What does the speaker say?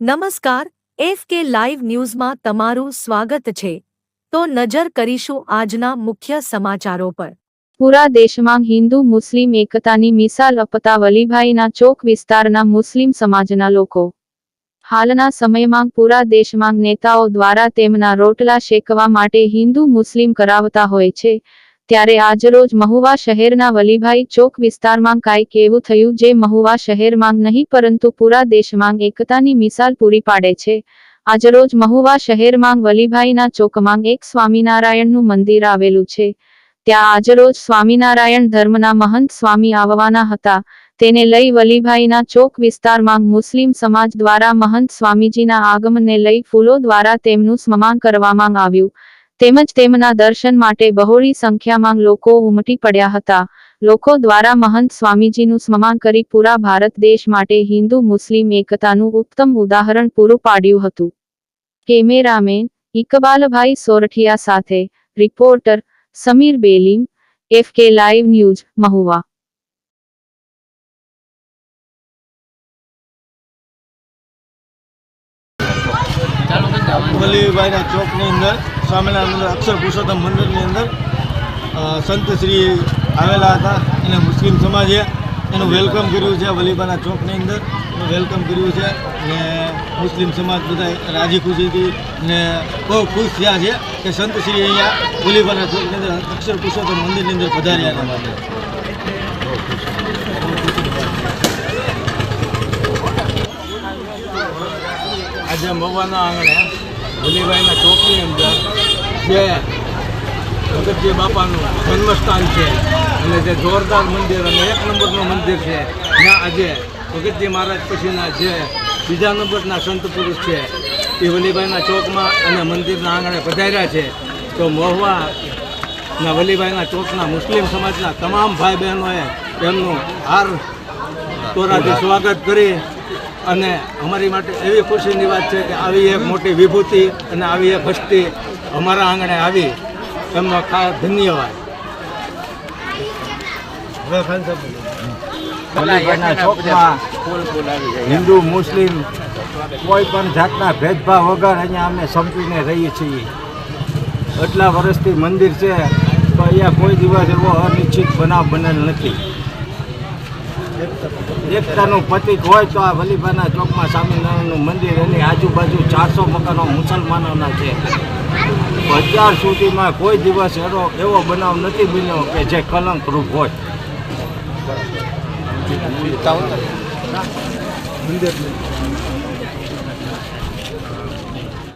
નમસ્કાર, F K live ન્યૂઝમાં તમારું સ્વાગત છે. તો નજર કરીશું આજના મુખ્ય સમાચારો પર. પૂરા દેશમાં હિન્દુ, મુસ્લિમ એકતાની મિસાલ અપતા વલીભાઈના ચોક વિસ્તારના મુસ્લિમ સમાજના લોકો. હાલના સમયમાં પૂરા દેશમાં નેતાઓ દ્વારા તેમના રોટલા શેકવા માટે હિન્દુ, મુસ્લિમ કરાવતા હોય છે. ત્યારે આજરોજ મહુવા શહેરના વલીભાઈ ચોક વિસ્તારમાં કાંઈક એવું થયું જે મહુવા શહેરમાં નહીં, પરંતુ પૂરા દેશમાં એકતાની મિસાલ પૂરી પાડે છે. આજરોજ મહુવા શહેરમાં વલીભાઈના ચોકમાં એક સ્વામિનારાયણનું મંદિર આવેલું છે. ત્યાં આજરોજ સ્વામિનારાયણ ધર્મના મહંત સ્વામી આવવાના હતા. તેને લઈ વલીભાઈના ચોક વિસ્તારમાં મુસ્લિમ સમાજ દ્વારા મહંત સ્વામીજીના આગમનને લઈ ફૂલો દ્વારા તેમનું સ્મમાન કરવામાં આવ્યું. તેમજ તેમના દર્શન માટે બહોળી સંખ્યામાં લોકો ઉમટી પડ્યા હતા. લોકો દ્વારા મહંત સ્વામીજીનું સ્મરણ કરી પૂરા ભારત દેશ માટે હિન્દુ મુસ્લિમ એકતાનું ઉત્તમ ઉદાહરણ પૂરું પાડ્યું હતું. કેમેરામેન ઇકબાલભાઈ સોરઠિયા સાથે reporter Samir Belim F K live news Mahuva. વલીભાઈના ચોકની અંદર સ્વામિનારાયણ મંદિર અક્ષર પુરુષોત્તમ મંદિરની અંદર સંત શ્રી આવેલા હતા. અને મુસ્લિમ સમાજે એનું વેલકમ કર્યું છે, વલીબાના ચોકની અંદર એનું વેલકમ કર્યું છે. ને મુસ્લિમ સમાજ બધા રાજી ખુશીથી ને બહુ ખુશ થયા છે કે સંત શ્રી અહીંયા વલીબાના ચોકની અંદર અક્ષર પુરુષોત્તમ મંદિરની અંદર પધાર્યા આજે મવાના આંગણે ભુલીભાઈના ચોકની અંદર જે ભગતજી બાપાનું જન્મસ્થાન છે અને જે જોરદાર મંદિર અને એક નંબરનું મંદિર છે ત્યાં આજે ભગતજી મહારાજ પછીના જે બીજા નંબરના સંત પુરુષ છે એ વલીભાઈના ચોકમાં અને મંદિરના આંગણે પધાર્યા છે. તો મહુવાના વલીભાઈના ચોકના મુસ્લિમ સમાજના તમામ ભાઈ બહેનોએ તેમનું હાર તોરાથી સ્વાગત કરી અને અમારી માટે એવી ખુશીની વાત છે કે આવી એક મોટી વિભૂતિ અને આવી એક હસ્તી અમારા આંગણે આવી. એમનો ખાસ ધન્યવાદ. હિન્દુ મુસ્લિમ કોઈ પણ જાતના ભેદભાવ વગર અહીંયા અમે સંપીને રહીએ છીએ. એટલા વર્ષથી મંદિર છે તો અહીંયા કોઈ દિવસ એવો અનિશ્ચિત બનાવ બનેલ નથી. એકતાનું પ્રતિક હોય તો આ વલીભાઈના ચોકમાં સ્વામિનારાયણનું મંદિર એની આજુબાજુ ચારસો મકાનો મુસલમાનોના છે. અત્યાર સુધીમાં કોઈ દિવસ એનો, એવો બનાવ નથી બન્યો કે જે કલંકરૂપ હોય.